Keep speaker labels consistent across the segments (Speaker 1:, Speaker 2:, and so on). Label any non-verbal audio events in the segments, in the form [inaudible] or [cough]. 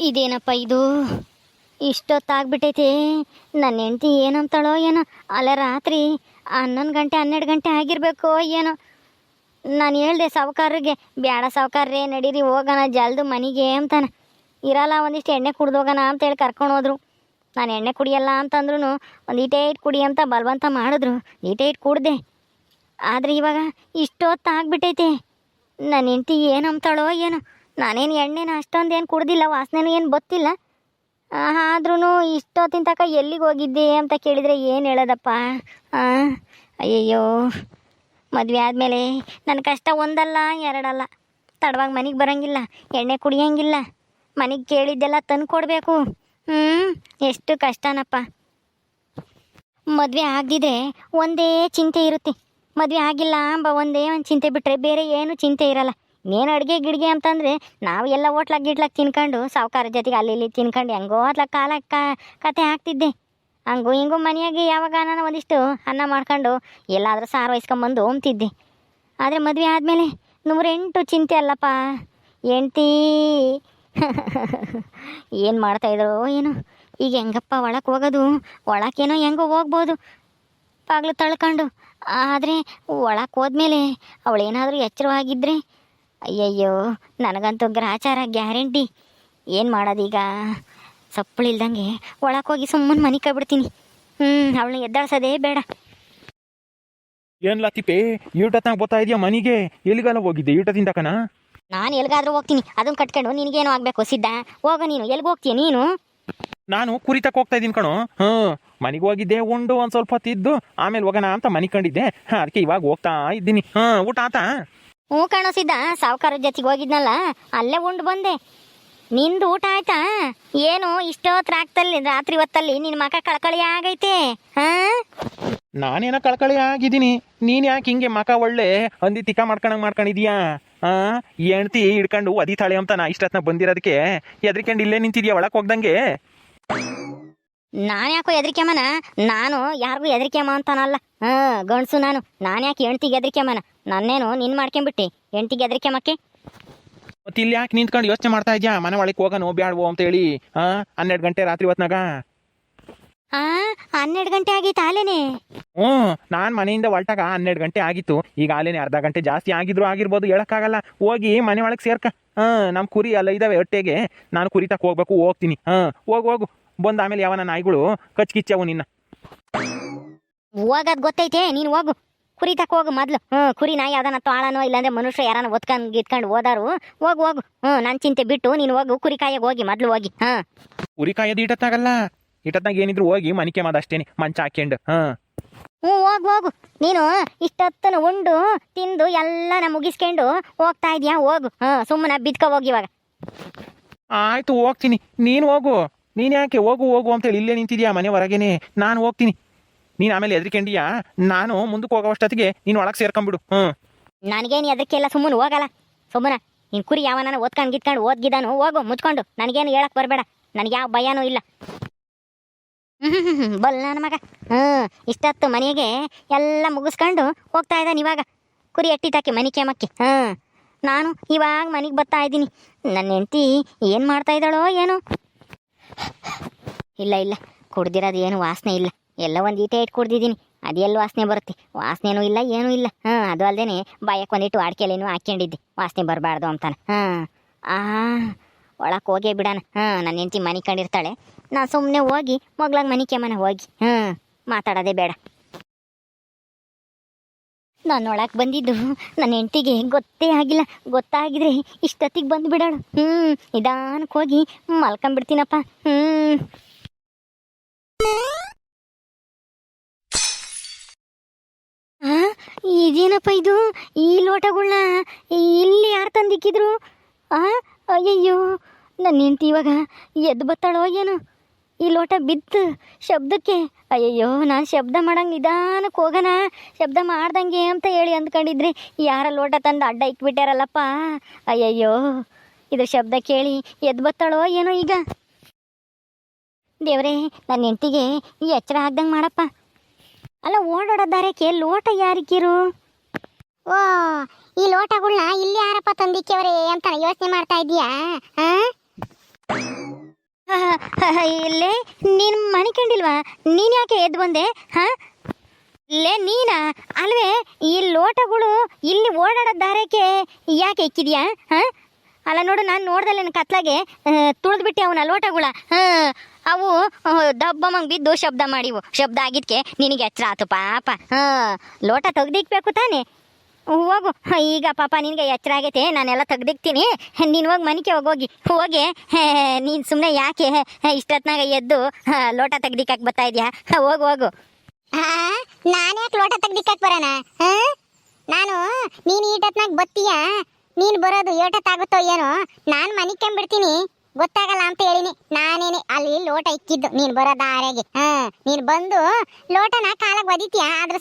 Speaker 1: ಇದೇನಪ್ಪ ಇದು? ಇಷ್ಟೊತ್ತಾಗ್ಬಿಟ್ಟೈತೆ. ನನ್ನ ಹೆಂಡ್ತಿ ಏನಂತಾಳೋ ಏನೋ. ಅಲ್ಲ, ರಾತ್ರಿ ಹನ್ನೊಂದು ಗಂಟೆ, ಹನ್ನೆರಡು ಗಂಟೆ ಆಗಿರಬೇಕು ಏನೋ. ನಾನು ಹೇಳ್ದೆ ಸಾವುಕಾರರಿಗೆ ಬೇಡ ಸಾವುಕಾರ್ರೆ, ನಡೀರಿ, ಹೋಗೋಣ, ಜಲ್ದು ಮನೆಗೆ ಅಂತಾನೆ. ಇರಲ್ಲ, ಒಂದಿಷ್ಟು ಎಣ್ಣೆ ಕುಡ್ದೋಗೋಣ ಅಂತೇಳಿ ಕರ್ಕೊಂಡು ಹೋದ್ರು. ನಾನು ಎಣ್ಣೆ ಕುಡಿಯಲ್ಲ ಅಂತಂದ್ರೂ ಒಂದು ಈಟೇ ಇಟ್ಟು ಕುಡಿ ಅಂತ ಬಲವಂತ ಮಾಡಿದ್ರು. ಈಟೇ ಇಟ್ಟು ಕುಡ್ದೆ. ಆದರೆ ಇವಾಗ ಇಷ್ಟೊತ್ತಾಗ್ಬಿಟ್ಟೈತೆ. ನನ್ನ ಹೆಂಡ್ತಿ ಅಂತಾಳೋ ಏನೋ. ನಾನೇನು ಎಣ್ಣೆನ ಅಷ್ಟೊಂದು ಏನು ಕುಡ್ದಿಲ್ಲ, ವಾಸನೆನೂ ಏನು ಗೊತ್ತಿಲ್ಲ ಆದ್ರೂ ಇಷ್ಟೊತ್ತಿನ ತನಕ ಎಲ್ಲಿಗೆ ಹೋಗಿದ್ದೆ ಅಂತ ಕೇಳಿದರೆ ಏನು ಹೇಳೋದಪ್ಪ? ಅಯ್ಯಯ್ಯೋ, ಮದುವೆ ಆದಮೇಲೆ ನನ್ನ ಕಷ್ಟ ಒಂದಲ್ಲ, ಎರಡಲ್ಲ. ತಡವಾಗಿ ಮನೆಗೆ ಬರೋಂಗಿಲ್ಲ, ಎಣ್ಣೆ ಕುಡಿಯೋಂಗಿಲ್ಲ. ಮನೆಗೆ ಕೇಳಿದ್ದೆಲ್ಲ ತಂದು ಕೊಡಬೇಕು ಹ್ಞೂ ಎಷ್ಟು ಕಷ್ಟನಪ್ಪ. ಮದುವೆ ಆಗಿದ್ರೆ ಒಂದೇ ಚಿಂತೆ ಇರುತ್ತೆ. ಮದುವೆ ಆಗಿಲ್ಲ ಅಂಬ ಒಂದೇ ಒಂದು ಚಿಂತೆ ಬಿಟ್ಟರೆ ಬೇರೆ ಏನು ಚಿಂತೆ ಇರಲ್ಲ. ಇನ್ನೇನು ಅಡುಗೆ ಗಿಡಿಗೆ ಅಂತಂದರೆ ನಾವು ಎಲ್ಲ ಹೋಟ್ಲಾಗ ಗಿಟ್ಲಾಗ ತಿನ್ಕೊಂಡು ಸಾವುಕಾರ ಜೊತೆಗೆ ಅಲ್ಲಿ ಇಲ್ಲಿ ತಿನ್ಕೊಂಡು ಹೆಂಗೋ ಅತ್ಲಾಗ ಕಾಲ ಕತೆ ಹಾಕ್ತಿದ್ದೆ ಹಂಗೂ ಹಿಂಗೂ ಮನೆಯಾಗೆ ಯಾವಾಗ ನಾನು ಒಂದಿಷ್ಟು ಅನ್ನ ಮಾಡ್ಕೊಂಡು ಎಲ್ಲಾದರೂ ಸಾರು ವಹಿಸ್ಕೊಂಬಂದು ಹೋಗ್ತಿದ್ದೆ ಆದರೆ ಮದುವೆ ಆದಮೇಲೆ ನೂರೆಂಟು ಚಿಂತೆ ಅಲ್ಲಪ್ಪ. ಹೆಂಡ್ತಿ [laughs] ಏನು ಮಾಡ್ತಾಯಿದ್ರು ಏನು. ಈಗ ಹೆಂಗಪ್ಪ ಒಳಕ್ಕೆ ಹೋಗೋದು ಒಳಕ್ಕೇನೋ ಹೆಂಗೋ ಹೋಗ್ಬೋದು. ಪಾಗ್ಲು ತಳ್ಕೊಂಡು. ಆದರೆ ಒಳಕ್ಕೆ ಹೋದ್ಮೇಲೆ ಅವಳೇನಾದರೂ ಎಚ್ಚರವಾಗಿದ್ದರೆ ಅಯ್ಯಯ್ಯೋ ನನಗಂತೂ ಗ್ರಾಚಾರ ಗ್ಯಾರಂಟಿ. ಏನು ಮಾಡೋದೀಗ? ಸಪ್ಪಳಿಲ್ದಂಗೆ ಒಳಕ್ಕೆ ಹೋಗಿ ಸುಮ್ಮನೆ ಮನೆ ಕಬಿಡ್ತೀನಿ. ಹ್ಞೂ ಅವಳನ್ನ ಎದ್ದಾಳ್ಸೋದೇ ಬೇಡ.
Speaker 2: ಏನ್ ಲತಿಪೆ ಈಟತ್ನಾಗ ಬರ್ತಾ ಇದೆಯಾ ಮನೆಗೆ? ಎಲ್ಲಿಗೆಲ್ಲ ಹೋಗಿದ್ದೆ ಈಟದಿಂದ ಕಣ?
Speaker 1: ನಾನು ಎಲ್ಲಿಗಾದ್ರೂ ಹೋಗ್ತೀನಿ. ಅದನ್ನ ಕಟ್ಕೊಂಡು ನಿನಗೇನು ಆಗಬೇಕು ಸಿದ್ಧ? ಹೋಗ ನೀನು. ಎಲ್ಲಿಗೆ ಹೋಗ್ತೀಯ ನೀನು?
Speaker 2: ನಾನು ಕುರಿತಕ್ಕೆ ತಕ ಹೋಗ್ತಾ ಇದ್ದೀನಿ ಕಣೋ. ಹ್ಞೂ ಮನೆಗೆ ಹೋಗಿದ್ದೆ ಉಂಡು ಒಂದು ಸ್ವಲ್ಪ ಹೊತ್ತಿದ್ದು ಆಮೇಲೆ ಹೋಗೋಣ ಅಂತ ಮನೆ ಕಂಡಿದ್ದೆ. ಹಾಂ ಅದಕ್ಕೆ ಇವಾಗ ಹೋಗ್ತಾ ಇದ್ದೀನಿ. ಹಾಂ ಊಟ ಆತಾ?
Speaker 1: ಹ್ಞೂ ಕಾಣೋ ಸಿದ್ದ ಸಾವುಕಾರ ಜೊತೆಗೆ ಹೋಗಿದ್ನಲ್ಲ, ಅಲ್ಲೇ ಉಂಡು ಬಂದೆ. ನಿಂದು ಊಟ ಆಯ್ತಾ? ಏನು ಇಷ್ಟೊತ್ತು ರಾತ್ರಲ್ಲಿ ರಾತ್ರಿ ಹೊತ್ತಲ್ಲಿ ನಿನ್ನ ಮಕ ಕಳಕಳಿ ಆಗೈತೆ, ಹಾ?
Speaker 2: ನಾನೇನೋ ಕಳ್ಕಳಿ ಆಗಿದ್ದೀನಿ, ನೀನು ಯಾಕೆ ಹಿಂಗೆ ಮಕ ಒಳ್ಳೆ ಹಂದಿ ತಿಕ್ಕ ಮಾಡ್ಕೊಂಡಂಗೆ ಮಾಡ್ಕೊಂಡಿದ್ಯಾ ಹಾಂ? ಹೆಣ್ತಿ ಹಿಡ್ಕೊಂಡು ಒದಿತಾಳೆ ಅಂತ ನಾ ಇಷ್ಟತ್ನ ಬಂದಿರೋದಕ್ಕೆ ಎದ್ರಿಕೊಂಡು ಇಲ್ಲೇ ನಿಂತಿದ್ಯಾ ಒಳಕ್ ಹೋಗ್ದಂಗೆ?
Speaker 1: ನಾನು ಯಾಕೋ ಹೆದರಿಕೆಮನ? ನಾನು ಯಾರಿಗೂ ಹೆದರಿಕೆಮ ಅಂತಾನಲ್ಲ. ಹಾಂ ಗಂಡಸು ನಾನು. ನಾನು ಯಾಕೆ ಹೆಂಡ್ತಿಗೆ ಹೆದರಿಕೆಮನ? ನನ್ನೇನು ನಿನ್ನ ಮಾಡ್ಕೊಂಬಿಟ್ಟಿ. ಹೆಂಡ್ತಿಗೆ ಹೆದರಿಕೆಮಕ್ಕೆ?
Speaker 2: ಮತ್ತೆ ಇಲ್ಲಿ ಯಾಕೆ ನಿಂತ್ಕೊಂಡು ಯೋಚನೆ ಮಾಡ್ತಾ ಇದ್ಯಾ? ಮನೆ ಒಳಗೆ ಹೋಗೋಣ ಬ್ಯಾಡ್ವೋ ಅಂತ ಹೇಳಿ ಹಾಂ ಹನ್ನೆರಡು ಗಂಟೆ ರಾತ್ರಿ ಹೊತ್ನಾಗ.
Speaker 1: ಆ ಹನ್ನೆರಡು ಗಂಟೆ ಆಗಿತ್ತು ಆಲೇನೆ
Speaker 2: ಹ್ಞೂ ನಾನು ಮನೆಯಿಂದ ಹೊರಟಾಗ ಹನ್ನೆರಡು ಗಂಟೆ ಆಗಿತ್ತು. ಈಗ ಆಲೇನೆ ಅರ್ಧ ಗಂಟೆ ಜಾಸ್ತಿ ಆಗಿದ್ರು ಆಗಿರ್ಬೋದು ಹೇಳಕ್ಕಾಗಲ್ಲ. ಹೋಗಿ ಮನೆ ಒಳಗೆ ಸೇರ್ಕ. ಹಾಂ ನಮ್ಮ ಕುರಿ ಅಲ್ಲ ಇದಾವೆ ಹೊಟ್ಟೆಗೆ. ನಾನು ಕುರಿ ತಕ್ಕ ಹೋಗ್ಬೇಕು ಹೋಗ್ತೀನಿ. ಹಾಂ ಹೋಗು ಹೋಗು. ಬಂದು ಆಮೇಲೆ ಯಾವನ ನಾಯಿಗಳು ಕಚ್ ಕಿಚ್ಚವು ನಿನ್ನ.
Speaker 1: ಹೋಗದ್ ಗೊತ್ತೈತೆ ನೀನು ಹೋಗು. ಕುರಿ ತಕ್ಕ ಹೋಗು ಮೊದ್ಲು. ಹ್ಞೂ ಕುರಿ ನಾಯಿ ಯಾವ್ದಾನ ತಾಳನೋ ಇಲ್ಲಾಂದ್ರೆ ಮನುಷ್ಯ ಯಾರನ್ನ ಒತ್ಕೊಂಡು ಗಿತ್ಕೊಂಡು ಹೋದಾರು ಹೋಗು ಹೋಗು. ಹ್ಞೂ ನನ್ನ ಚಿಂತೆ ಬಿಟ್ಟು ನೀನು ಹೋಗು ಕುರಿ ಕಾಯಿಗೆ ಹೋಗಿ ಮೊದ್ಲು ಹೋಗಿ. ಹಾಂ
Speaker 2: ಕುರಿ ಕಾಯೋದು ಇಟತ್ತಾಗಲ್ಲ ಇಟತ್ನಾಗ ಏನಿದ್ರು ಹೋಗಿ ಮನಿಕೆ ಮಾದ ಅಷ್ಟೇನೆ ಮಂಚ ಹಾಕ್ಯಂಡು. ಹ
Speaker 1: ಹ್ಞೂ ಹೋಗು ಹೋಗು. ನೀನು ಇಷ್ಟೊತ್ತನ ಉಂಡು ತಿಂದು ಎಲ್ಲನ ಮುಗಿಸ್ಕೊಂಡು ಹೋಗ್ತಾ ಇದೀಯಾ? ಹೋಗು. ಹಾಂ ಸುಮ್ಮನೆ ಬಿದ್ಕೋ ಹೋಗಿ ಇವಾಗ.
Speaker 2: ಆಯ್ತು ಹೋಗ್ತೀನಿ. ನೀನು ಹೋಗು. ನೀನು ಯಾಕೆ ಹೋಗು ಹೋಗು ಅಂತೇಳಿ ಇಲ್ಲೇ ನಿಂತಿದ್ಯಾ ಮನೆ ಹೊರಗೇನೆ? ನಾನು ಹೋಗ್ತೀನಿ. ನೀನು ಆಮೇಲೆ ಎದ್ರಿಕೆಂಡಿಯಾ ನಾನು ಮುಂದಕ್ಕೆ ಹೋಗೋಷ್ಟೊತ್ತಿಗೆ ನೀನು ಒಳಗೆ ಸೇರ್ಕೊಂಬಿಡು. ಹ್ಞೂ
Speaker 1: ನನಗೇನು ಅದಕ್ಕೆಲ್ಲ ಸುಮ್ಮನೆ ಹೋಗಲ್ಲ. ಸುಮ್ಮನೆ ನೀನು ಕುರಿ ಯಾವನ ಓದ್ಕೊಂಡು ಗಿತ್ಕೊಂಡು ಓದ್ಗಿದ್ದಾನು ಹೋಗು, ಮುಚ್ಕೊಂಡು. ನನಗೇನು ಹೇಳಕ್ ಬರಬೇಡ. ನನಗೆ ಯಾವ ಭಯನೂ ಇಲ್ಲ. ಹ್ಮ್ [laughs] ಬಲ್ ನನ್ನ ಮಗ. ಹ್ಞೂ ಇಷ್ಟತ್ತು ಮನೆಗೆ ಎಲ್ಲ ಮುಗಿಸ್ಕೊಂಡು ಹೋಗ್ತಾ ಇದ್ದಾನೆ ಇವಾಗ. ಕುರಿ ಎಟ್ಟಿ ತಾಕಿ ಮನೆ ಕೆಮಕ್ಕೆ. ಹ್ಞೂ ನಾನು ಇವಾಗ ಮನೆಗೆ ಬರ್ತಾ ಇದ್ದೀನಿ. ನನ್ನ ಹೆಂಡತಿ ಏನು ಮಾಡ್ತಾ ಇದ್ದಾಳೋ ಏನೋ. ಇಲ್ಲ ಇಲ್ಲ. ಕುಡ್ದಿರೋದು ಏನು ವಾಸನೆ ಇಲ್ಲ. ಎಲ್ಲ ಒಂದು ಈಟೆ ಇಟ್ಟು ಕುಡ್ದಿದ್ದೀನಿ. ಅದೆಲ್ಲ ವಾಸನೆ ಬರುತ್ತೆ? ವಾಸನೆನೂ ಇಲ್ಲ, ಏನೂ ಇಲ್ಲ. ಹಾಂ, ಅದು ಅಲ್ಲದೆ ಬಾಯಕ್ಕೆ ಒಂದಿಟ್ಟು ಅಡಿಕೆಲೇನು ಹಾಕ್ಕೊಂಡಿದ್ದೆ. ವಾಸನೆ ಬರಬಾರ್ದು ಅಂತಾನೆ. ಹಾಂ. ಆ ಒಳಕ್ಕೆ ಹೋಗೇ ಬಿಡೋಣ. ಹಾಂ ನನ್ನ ಹೆಂಡತಿ ಮನೆ ಕಂಡಿರ್ತಾಳೆ. ನಾನು ಸುಮ್ಮನೆ ಹೋಗಿ ಮಗ್ಳಾಗ ಮನೆ ಕೆಮ್ಮನ ಹೋಗಿ. ಹಾಂ, ಮಾತಾಡೋದೇ ಬೇಡ. ನಾನು ಒಳಗೆ ಬಂದಿದ್ದು. ನನ್ನ ಹೆಂಡತಿಗೆ ಗೊತ್ತೇ ಆಗಿಲ್ಲ. ಗೊತ್ತಾಗಿದ್ರೆ ಇಷ್ಟೊತ್ತಿಗೆ ಬಂದು ಬಿಡೋಳು ಹ್ಞೂ ನಿಧಾನಕ್ಕೆ ಹೋಗಿ ಮಲ್ಕೊಂಬಿಡ್ತೀನಪ್ಪ. ಹ್ಞೂ ಇದೇನಪ್ಪ ಇದು? ಈ ಲೋಟಗಳನ್ನ ಇಲ್ಲಿ ಯಾರು ತಂದಿಕ್ಕಿದ್ರು? ಆ, ಅಯ್ಯಯ್ಯೋ. ನನ್ನ ಹೆಂಡತಿ ಇವಾಗ ಎದ್ದು ಬತ್ತಾಳೋ ಏನೋ? ಈ ಲೋಟ ಬಿದ್ದು ಶಬ್ದಕ್ಕೆ, ಅಯ್ಯಯ್ಯೋ, ನಾನು ಶಬ್ದ ಮಾಡಂಗೆ ನಿಧಾನಕ್ಕೆ ಹೋಗೋಣ ಶಬ್ದ ಮಾಡ್ದಂಗೆ ಅಂತ ಹೇಳಿ ಅಂದ್ಕೊಂಡಿದ್ರೆ ಯಾರ ಲೋಟ ತಂದು ಅಡ್ಡ ಇಕ್ಬಿಟ್ಟಾರಲ್ಲಪ್ಪ ಅಯ್ಯಯ್ಯೋ ಇದು ಶಬ್ದ ಕೇಳಿ ಎದ್ದು ಬತ್ತಾಳೋ ಏನೋ ಈಗ? ದೇವರೇ ನನ್ನ ಹೆಂಡತಿಗೆ ಈ ಎಚ್ಚರ ಆಗ್ದಂಗೆ ಮಾಡಪ್ಪ. ಅಲ್ಲ ಓಡಾಡೋದಾರಕ್ಕೆ ಲೋಟ ಯಾರಿಕ್ಕಿರು
Speaker 3: ಓ, ಈ ಲೋಟಗಳನ್ನ ಇಲ್ಲಿ ಯಾರಪ್ಪ ತಂದಿಕ್ಕೆವ್ರೆ ಅಂತ ಯೋಚನೆ ಮಾಡ್ತಾ ಇದೀಯಾ
Speaker 1: ಇಲ್ಲೇ, ನೀನು ಮನೆ ಕಂಡಿಲ್ವಾ? ನೀನು ಯಾಕೆ ಎದ್ದು ಬಂದೆ, ಹ? ಲೇ, ನೀನ? ಅಲ್ವೇ, ಈ ಲೋಟಗಳು ಇಲ್ಲಿ ಓಡಾಡೋ ದಾರಕ್ಕೆ ಯಾಕೆ ಇಕ್ಕಿದ್ಯಾ, ಹ? ಅಲ್ಲ ನೋಡು, ನಾನು ನೋಡ್ದಲ್ಲ ನನ್ನ ಕತ್ಲಾಗೆ ತುಳಿದ್ಬಿಟ್ಟೆ ಅವನ ಲೋಟಗಳ, ಹಾಂ? ಅವು ದಬ್ಬಮಂಗ್ ಬಿದ್ದು ಶಬ್ದ ಮಾಡಿವು. ಶಬ್ದ ಆಗಿದ್ಕೆ ನಿನಗೆ ಎಚ್ಚರ ಆತು ಪಾಪ, ಹಾಂ? ಲೋಟ ತೆಗ್ದಿಕ್ಬೇಕು ತಾನೇ? ಹೋಗು ಈಗ ಪಾಪ ನಿನಗೆ ಎಚ್ಚರ ಆಗೈತೆ, ನಾನೆಲ್ಲ ತೆಗ್ದಿಕ್ತೀನಿ. ನೀನು ಹೋಗಿ ಮನೆಗೆ ಹೋಗಿ ಹೋಗಿ. ನೀನು ಸುಮ್ಮನೆ ಯಾಕೆ ಇಷ್ಟೊತ್ನಾಗ ಎದ್ದು ಲೋಟ ತೆಗ್ದಿಕ್ಕಕ್ಕೆ ಬರ್ತಾ ಇದೆಯಾ? ಹೋಗು ಹೋಗು.
Speaker 3: ಹಾ, ನಾನು ಯಾಕೆ ಲೋಟ ತೆಗ್ದಿಕ್ಕಕ್ ಬರೋಣ? ನಾನು, ನೀನು ಈಟತ್ನಾಗ ಬತ್ತೀಯ? ನೀನು ಬರೋದು ಏಟತ್ತಾಗುತ್ತೋ ಏನೋ? ನಾನು ಮನೆಗೆ ಕೆಂಬಿಡ್ತೀನಿ ಗೊತ್ತಾಗಲ್ಲ ಅಂತ ಹೇಳಿನಿ. ನಾನೇನೆ, ಅಲ್ಲಿ ಲೋಟ ಇಕ್ಕಿದ್ದು. ನೀನ್ ಬರೋ ದಾರಿಗೆ. ಹಾ, ನೀನ್ ಬಂದು ಲೋಟನ ಕಾಲಾಗ ಒದಿತೀಯ? ಅದ್ರ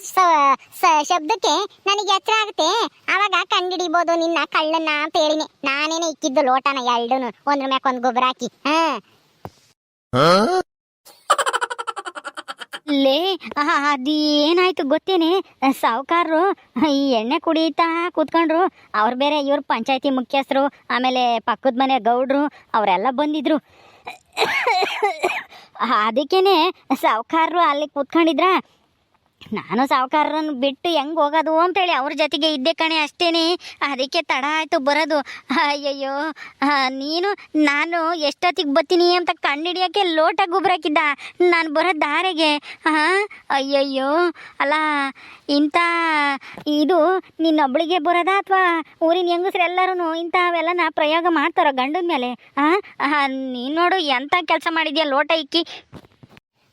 Speaker 3: ಶಬ್ದಕ್ಕೆ ನನಗೆ ಎಚ್ಚರ ಆಗುತ್ತೆ. ಅವಾಗ ಕಂಡಿಡಿಬೋದು ನಿನ್ನ ಕಳ್ಳನ್ನ ಅಂತ ಹೇಳಿನಿ. ನಾನೇನೆ ಇಕ್ಕಿದ್ದು ಲೋಟನ ಎರಡೂನು ಒಂದ್ರ ಮ್ಯಾಕ್ ಒಂದ್ ಗೊಬ್ಬರ ಹಾಕಿ. ಹಾ?
Speaker 1: ಲೇ ಅದೇನಾಯ್ತು ಗೊತ್ತೇನೆ ಸಾವುಕಾರರು ಈ ಎಣ್ಣೆ ಕುಡಿತಾ ಕೂತ್ಕೊಂಡ್ರು ಅವ್ರು ಬೇರೆ ಇವ್ರ ಪಂಚಾಯತಿ ಮುಖ್ಯಸ್ಥರು ಆಮೇಲೆ ಪಕ್ಕದ ಮನೆ ಗೌಡ್ರು ಅವರೆಲ್ಲ ಬಂದಿದ್ರು ಅದಕ್ಕೇನೆ ಸಾವುಕಾರರು ಅಲ್ಲಿ ಕೂತ್ಕೊಂಡಿದ್ರ ನಾನು ಸಾವುಕಾರರನ್ನು ಬಿಟ್ಟು ಹೆಂಗೆ ಹೋಗೋದು ಅಂತೇಳಿ ಅವ್ರ ಜೊತೆಗೆ ಇದ್ದೆ ಕಣೆ ಅಷ್ಟೇನೆ. ಅದಕ್ಕೆ ತಡ ಆಯಿತು ಬರೋದು. ಅಯ್ಯಯ್ಯೋ ನೀನು, ನಾನು ಎಷ್ಟೊತ್ತಿಗೆ ಬರ್ತೀನಿ ಅಂತ ಕಂಡಿಡಿಯೋಕ್ಕೆ ಲೋಟ ಗುಬ್ರಾಕಿದ್ದ ನಾನು ಬರೋ ದಾರಿಗೆ. ಹಾಂ ಅಯ್ಯಯ್ಯೋ, ಅಲ್ಲ, ಇಂಥ, ಇದು ನಿನ್ನೊಬ್ಳಿಗೆ ಬರೋದಾ ಅಥವಾ ಊರಿನ ಹೆಂಗಸ್ರೆಲ್ಲರೂ ಇಂಥವೆಲ್ಲನ ಪ್ರಯೋಗ ಮಾಡ್ತಾರೋ ಗಂಡನ ಮೇಲೆ? ಹಾಂ ನೀನು ನೋಡು ಎಂಥ ಕೆಲಸ ಮಾಡಿದ್ಯಾ ಲೋಟ ಇಕ್ಕಿ.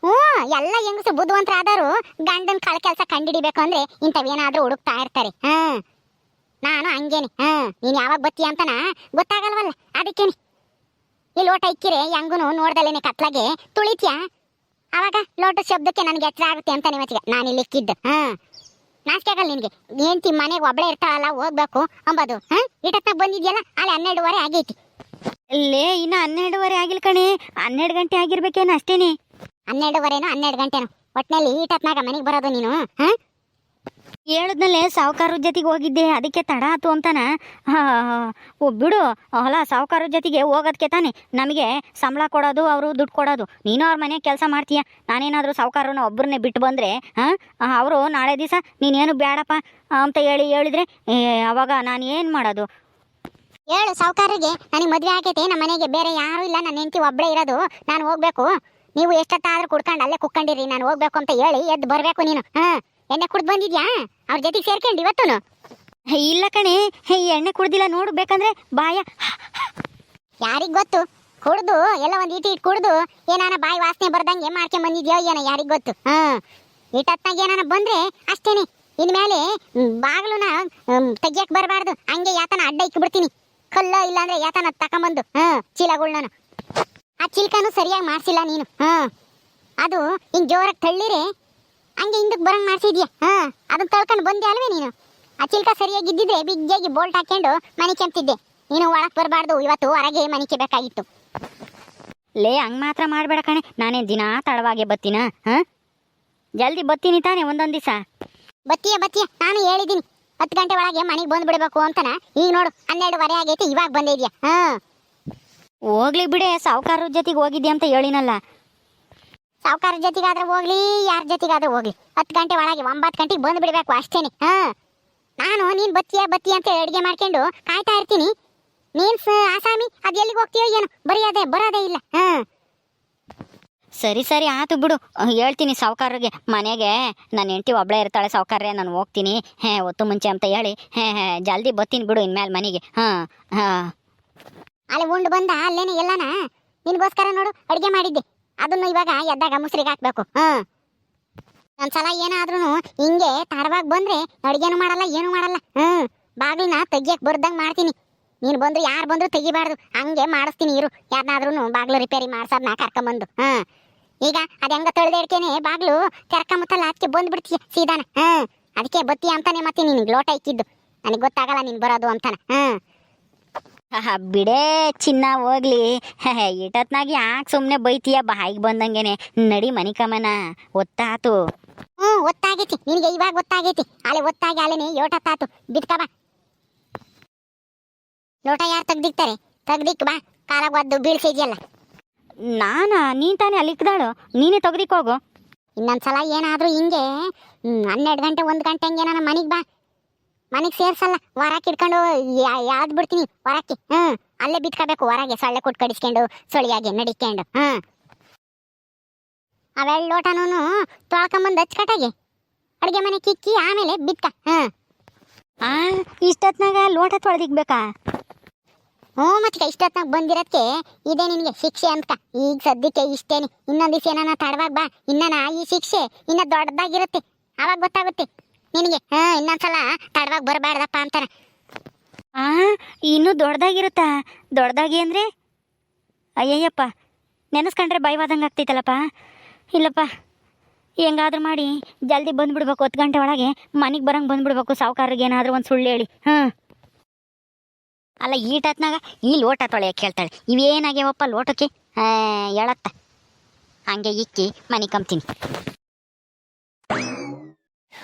Speaker 3: ಹ್ಞೂ, ಎಲ್ಲ ಹೆಂಗಸು ಬುದ್ಧಿವಂತರಾದರು ಗಂಡನ ಕಳ ಕೆಲಸ ಕಂಡಿಡಿಬೇಕು ಅಂದ್ರೆ ಇಂಥವೇನಾದ್ರೂ ಹುಡುಕ್ತಾ ಇರ್ತಾರೆ. ಹಾ, ನಾನು ಹಂಗೇನೆ. ಹಾ, ನೀನು ಯಾವಾಗ ಬತ್ತೀಯ ಅಂತನ ಗೊತ್ತಾಗಲ್ವಲ್ಲ? ಅದಕ್ಕೇನೆ. ಈ ಲೋಟ ಇಕ್ಕಿರೆ ಹೆಂಗೂ ನೋಡ್ದಲೇನೆ ಕತ್ಲಾಗೆ. ತುಳಿತ್ಯಾ? ಆವಾಗ ಲೋಟ ಶಬ್ದಕ್ಕೆ ನನಗೆ ಎಚ್ಚರ ಆಗುತ್ತೆ ಅಂತ ನಿಮ್ಮಚ್ಚಿಗೆ ನಾನು ಇಲ್ಲಿ ಇಕ್ಕಿದ್ದು ಹಾ, ನಾಚಿಕೆ ಆಗಲ್ಲ ನಿನಗೆ. ಹೆಂಡ್ತಿ ಮನೆಗೆ ಒಬ್ಳೆ ಇರ್ತಾಳಲ್ಲ ಹೋಗ್ಬೇಕು ಅಂಬದು. ಹಾ, ಇಟತ್ನಾಗ ಬಂದಿದ್ಯಲ್ಲ, ಅಲ್ಲಿ ಹನ್ನೆರಡುವರೆ ಆಗೈತಿ.
Speaker 1: ಇಲ್ಲೇ ಇನ್ನು ಹನ್ನೆರಡುವರೆ ಆಗಿಲ್ಲ ಕಣೆ. ಹನ್ನೆರಡು ಗಂಟೆ ಆಗಿರ್ಬೇಕೇನು ಅಷ್ಟೇನೆ.
Speaker 3: ಹನ್ನೆರಡುವರೆನೋ ಹನ್ನೆರಡು ಗಂಟೆನೋ. ಒಟ್ನಲ್ಲಿ ಈಟತ್ನಾಗ ಮನೆಗೆ ಬರೋದು ನೀನು ಹಾ?
Speaker 1: ಹೇಳಿದ್ನಲ್ಲೇ ಸಾವುಕಾರ ಜೊತೆಗೆ ಹೋಗಿದ್ದೆ ಅದಕ್ಕೆ ತಡ ಆತು ಅಂತಾನ. ಬಿಡು. ಅಲ್ಲ ಸಾವುಕಾರ ಜೊತೆಗೆ ಹೋಗೋದಕ್ಕೆ ತಾನೆ. ನಮಗೆ ಸಂಬಳ ಕೊಡೋದು ಅವರು ದುಡ್ಡು ಕೊಡೋದು. ನೀನು ಅವ್ರ ಮನೆ ಕೆಲಸ ಮಾಡ್ತೀಯ? ನಾನೇನಾದರೂ ಸಾವುಕಾರನ ಒಬ್ಬರನ್ನೇ ಬಿಟ್ಟು ಬಂದರೆ ಹಾಂ? ಅವರು ನಾಳೆ ದಿವಸ ನೀನೇನು ಬೇಡಪ್ಪ ಅಂತ ಹೇಳಿ ಹೇಳಿದ್ರೆ ಅವಾಗ ನಾನು ಏನು ಮಾಡೋದು?
Speaker 3: ಹೇಳು ಸಾವುಕಾರರಿಗೆ ನನಗೆ ಮದುವೆ ಆಗೈತೆ ನಮ್ಮ ಮನೆಗೆ ಬೇರೆ ಯಾರು ಇಲ್ಲ ನನ್ನ ಹೆಂಡತಿ ಒಬ್ಬಳೇ ಇರೋದು ನಾನು ಹೋಗ್ಬೇಕು. ನೀವು ಎಷ್ಟೊತ್ತಾದ್ರೂ ಕುಡ್ಕೊಂಡು ಅಲ್ಲೇ ಕುಕ್ಕಂಡಿರಿ ನಾನು ಹೋಗ್ಬೇಕು ಅಂತ ಹೇಳಿ ಎದ್ದು ಬರಬೇಕು ನೀನು. ಹಾ ಎಣ್ಣೆ ಕುಡ್ದು ಬಂದಿದ್ಯಾ? ಅವ್ರ ಜೊತೆಗೆ ಸೇರ್ಕೊಂಡು ಇವತ್ತುನು.
Speaker 1: ಇಲ್ಲ ಕಣೆ ಈ ಎಣ್ಣೆ ಕುಡ್ದಿಲ್ಲ ನೋಡು ಬೇಕಂದ್ರೆ ಬಾಯ.
Speaker 3: ಯಾರಿಗ್ ಗೊತ್ತು? ಕುಡ್ದು ಎಲ್ಲ ಒಂದ್ ಇಟ್ಟು ಇಟ್ಟು ಕುಡ್ದು ಏನಾನ ಬಾಯಿ ವಾಸನೆ ಬರ್ದಂಗೆ ಮಾಡ್ಕೊಂಡ್ ಬಂದಿದ್ಯೋ ಏನೋ ಯಾರಿಗ್ ಗೊತ್ತು? ಹಾ ಇಟ್ಟತ್ನಾಗ ಏನಾನ ಬಂದ್ರೆ ಅಷ್ಟೇನೆ. ಇನ್ಮೇಲೆ ಬಾಗ್ಲುನ ತೆಗಿಯಕ್ ಬರಬಾರ್ದು. ಹಂಗೆ ಯಾತನ ಅಡ್ಡ ಇಕ್ಬಿಡ್ತೀನಿ. ಕಲ್ಲ ಇಲ್ಲಾಂದ್ರೆ ಯಾತನ ತಕೊಂಬಂದು ಹಾ ಚೀಲಗಳ್ನ ಆ ಚಿಲ್ಕನು ಸರಿಯಾಗಿ ಮಾಡಿಸಿಲ್ಲ ನೀನು. ಹಾ. ಅದು ಹಿಂಗ್ ಜೋರಾಗಿ ತಳ್ಳಿರಿ ಹಂಗೆ ಹಿಂದಕ್ಕೆ ಬರಂಗ್ ಮಾಡಿಸಿದ್ಯಾ? ಹಾ. ಅದನ್ನ ತಳ್ಕೊಂಡು ಬಂದೆ ಅಲ್ವೇ ನೀನು? ಆ ಚಿಲ್ಕ ಸರಿಯಾಗಿ ಇದ್ದಿದ್ರೆ ಬಿಗ್ಗಾಗಿ ಬೋಲ್ಟ್ ಹಾಕೊಂಡು ಮನೆ ಕೆಂಪ್ತಿದ್ದೆ ನೀನು ಒಳಕ್ ಬರಬಾರ್ದು ಇವತ್ತು ಹೊರಗೆ ಮನಿಕೆ ಬೇಕಾಗಿತ್ತು.
Speaker 1: ಲೇ ಹಂಗೆ ಮಾತ್ರ ಮಾಡಬೇಡ ಕಣೆ. ನಾನೇ ದಿನಾ ತಡವಾಗೆ ಬತ್ತೀನ? ಹಾ? ಜಲ್ದಿ ಬತ್ತೀನಿ ತಾನೆ ಒಂದೊಂದು ದಿವಸ.
Speaker 3: ಬತ್ತೀಯ ಬತ್ತೀಯ. ನಾನು ಹೇಳಿದ್ದೀನಿ. ಹತ್ತು ಗಂಟೆ ಒಳಗೆ ಮನೆಗೆ ಬಂದು ಬಿಡಬೇಕು ಅಂತನ. ಈಗ ನೋಡು ಹನ್ನೆರಡುವರೆ ಆಗೈತೆ ಇವಾಗ ಬಂದಿದ್ಯಾ? ಹಾ.
Speaker 1: ಹೋಗ್ಲಿ ಬಿಡೆ ಸಾವುಕಾರ ಜೊತೆಗೆ ಹೋಗಿದ್ದೆ ಅಂತ ಹೇಳಿನಲ್ಲ.
Speaker 3: ಸಾವುಕಾರ ಜೊತೆಗಾದ್ರೆ ಹೋಗ್ಲಿ, ಯಾರ ಜೊತೆಗಾದ್ರೆ ಹೋಗ್ಲಿ. ಹತ್ತು ಗಂಟೆ ಒಳಗೆ, ಒಂಬತ್ತು ಗಂಟೆಗೆ ಬಂದು ಬಿಡಬೇಕು ಅಷ್ಟೇನೆ. ಹಾ. ನಾನು, ನೀನು ಬತ್ತಿಯ, ಬತ್ತಿ ಅಂತ ಅಡುಗೆ ಮಾಡ್ಕೊಂಡು ಕಾಯ್ತಾ ಇರ್ತೀನಿ. ನೀನ್ ಆಸಾಮಿ, ಅದು ಎಲ್ಲಿಗೆ ಹೋಗ್ತೀಯೋ ಏನು, ಬರೆಯೋದೇ, ಬರೋದೇ ಇಲ್ಲ. ಹಾ.
Speaker 1: ಸರಿ ಸರಿ, ಆತು ಬಿಡು. ಹೇಳ್ತೀನಿ ಸಾವುಕಾರರಿಗೆ. ಮನೆಗೆ ನನ್ನ ಹೆಂಡತಿ ಒಬ್ಳೇ ಇರ್ತಾಳೆ ಸಾವುಕಾರ್ರೆ, ನಾನು ಹೋಗ್ತೀನಿ. ಹೇ ಹೊತ್ತು ಮುಂಚೆ ಅಂತ ಹೇಳಿ. ಹೇ ಹೇ, ಜಲ್ದಿ ಬತ್ತೀನಿ ಬಿಡು ಇನ್ಮೇಲೆ ಮನೆಗೆ. ಹಾಂ ಹಾಂ.
Speaker 3: ಅಲ್ಲಿ ಉಂಡು ಬಂದ ಅಲ್ಲೇನೆ ಎಲ್ಲನ? ನಿನ್ಗೋಸ್ಕರ ನೋಡು, ಅಡುಗೆ ಮಾಡಿದ್ದೆ. ಅದನ್ನು ಇವಾಗ ಎದ್ದಾಗ ಮುಸ್ರಿಗೆ ಹಾಕ್ಬೇಕು. ಹಾ. ಒಂದ್ಸಲ ಏನಾದ್ರೂ ಹಿಂಗೆ ತಡವಾಗಿ ಬಂದ್ರೆ ಅಡುಗೆನೂ ಮಾಡಲ್ಲ, ಏನು ಮಾಡಲ್ಲ. ಹ್ಮ್ ಬಾಗಿಲನ್ನ ತೆಗಿಯಕ್ ಬರ್ದಂಗೆ ಮಾಡ್ತೀನಿ. ನೀನು ಬಂದ್ರು, ಯಾರು ಬಂದ್ರು ತೆಗಿಬಾರ್ದು. ಹಂಗೆ ಮಾಡಿಸ್ತೀನಿ ಇರು. ಯಾರನ್ನಾದ್ರೂ ಬಾಗ್ಲು ರಿಪೇರಿ ಮಾಡ್ಸೋದ್ನ ಕರ್ಕೊಂಬಂದು. ಹಾ. ಈಗ ಅದ ಹೆಂಗ ತೊಳೆದೇಡ್ಕೇನೆ ಬಾಗ್ಲು ಕರ್ಕೊಂಬತ್ತಲ್ಲ ಅದಕ್ಕೆ ಬಂದ್ಬಿಡ್ತೀಯ ಸೀದಾನ. ಹಾ. ಅದಕ್ಕೆ ಬತ್ತಿ ಅಂತಾನೆ ಮತ್ತೆ ನಿನ್ಗೆ ಲೋಟ ಇಕ್ಕಿದ್ದು. ನನಗೆ ಗೊತ್ತಾಗಲ್ಲ ನೀನು ಬರೋದು ಅಂತಾನ. ಹ್ಮ್
Speaker 1: ಬಿಡೇ ಚಿನ್ನ ಹೋಗ್ಲಿ. ಇಟತ್ನಾಗ ಯಾಕೆ ಸುಮ್ಮನೆ ಬೈತೀಯ? ಬಾಯಿಗೆ ಬಂದಂಗೆನೆ. ನಡಿ ಮನಿ ಕಮನ. ಒತ್ತಾತು.
Speaker 3: ಹ್ಮ್ ಒತ್ತಾಗೈತಿ. ನಿನಗೆ ಇವಾಗ ಗೊತ್ತಾಗೈತಿ ಅಲ್ಲಿ ಒತ್ತಾಗಿ ಅಲ್ಲೇನೆ ಯೋಟತ್ತಾತು. ಬಾ. ಲೋಟ ಯಾರು ತೆಗ್ದಿಕ್ತಾರೆ? ತೆಗ್ದಿಕ್ ಬಾ. ಕಾಲಾಗ ಒದ್ದು ಬೀಳ್ಸಿದ್ಯಲ್ಲ.
Speaker 1: ನಾನಾ? ನೀನು ತಾನೇ ಅಲ್ಲಿ ಇಕ್ದಾಳು? ನೀನೇ ತೆಗ್ದಿಕ್ಕೋಗು
Speaker 3: ಇನ್ನೊಂದ್ಸಲ ಏನಾದ್ರು ಹಿಂಗೆ ಹನ್ನೆರಡು ಗಂಟೆ ಒಂದು ಗಂಟೆ ಹಂಗೆ ನನ್ನ ಮನೆಗೆ ಬಾ. ಮನೆಗೆ ಸೇರ್ಸಲ್ಲ ಹೊರಕ್ಕೆ ಇಟ್ಕೊಂಡು ಯಾವ್ದು ಬಿಡ್ತೀನಿ? ಹೊರಕ್ಕೆ ಹ್ಞೂ ಅಲ್ಲೇ ಬಿತ್ಕೋಬೇಕು ಹೊರಗೆ ಸೊಳ್ಳೆ ಕೊಟ್ಟು ಕಡಿಸ್ಕೊಂಡು, ಸೊಳಿಯಾಗಿ ನಡಿಕೊಂಡು ಹ್ಞೂ ಅವೆಲ್ಲ ಲೋಟನೂ ತೊಳ್ಕೊಂಬಂದು ಹಚ್ಕಟಾಗೆ ಅಡುಗೆ ಮನೆ ಕಿಕ್ಕಿ ಆಮೇಲೆ ಬಿತ್ತ ಹ್ಞೂ
Speaker 1: ಆ, ಇಷ್ಟೊತ್ನಾಗ ಲೋಟ ತೊಳೆದಿಕ್ಬೇಕಾ?
Speaker 3: ಹ್ಞೂ ಮತ್ತೆ ಇಷ್ಟೊತ್ನಾಗ ಬಂದಿರೋದಕ್ಕೆ ಇದೇ ನಿನಗೆ ಶಿಕ್ಷೆ ಅಂತ ಈಗ ಸದ್ಯಕ್ಕೆ ಇಷ್ಟೇನಿ. ಇನ್ನೊಂದು ದಿವಸ ಏನಾನ ತಡವಾಗ ಬಾ. ಇನ್ನನ ಈ ಶಿಕ್ಷೆ ಇನ್ನ ದೊಡ್ಡದಾಗಿರುತ್ತೆ. ಅವಾಗ ಗೊತ್ತಾಗುತ್ತೆ. ನಿನಗೆ. ಹಾ, ಇನ್ನೊಂದ್ಸಲ ತಡವಾಗಿ ಬರಬಾರ್ದಪ್ಪ ಅಂತಾನೆ
Speaker 1: ಆ, ಇನ್ನೂ ದೊಡ್ಡದಾಗಿರುತ್ತಾ? ದೊಡ್ಡದಾಗಿ ಅಂದರೆ? ಅಯ್ಯಯ್ಯಪ್ಪ, ನೆನೆಸ್ಕೊಂಡ್ರೆ ಭಯವಾದಂಗೆ ಆಗ್ತೈತಲ್ಲಪ್ಪ. ಇಲ್ಲಪ್ಪ, ಹೆಂಗಾದ್ರೂ ಮಾಡಿ, ಜಲ್ದಿ ಬಂದ್ಬಿಡ್ಬೇಕು ಹತ್ತು ಗಂಟೆ ಒಳಗೆ. ಮನೆಗೆ ಬರಂಗೆ ಬಂದ್ಬಿಡ್ಬೇಕು ಸಾವುಕಾರಿಗೆ ಏನಾದರೂ ಒಂದು ಸುಳ್ಳು ಹೇಳಿ. ಹಾಂ. ಅಲ್ಲ ಈಟತ್ನಾಗ ಈ ಲೋಟ ತೊಳೆಯಕ್ಕೆ ಹೇಳ್ತಾಳೆ ಇವೇನಾಗ್ಯವಪ್ಪ ಲೋಟಕ್ಕೆ? ಹೇಳತ್ತ ಹಂಗೆ ಇಕ್ಕಿ ಮನೆ ಕಂಬ್ತೀನಿ.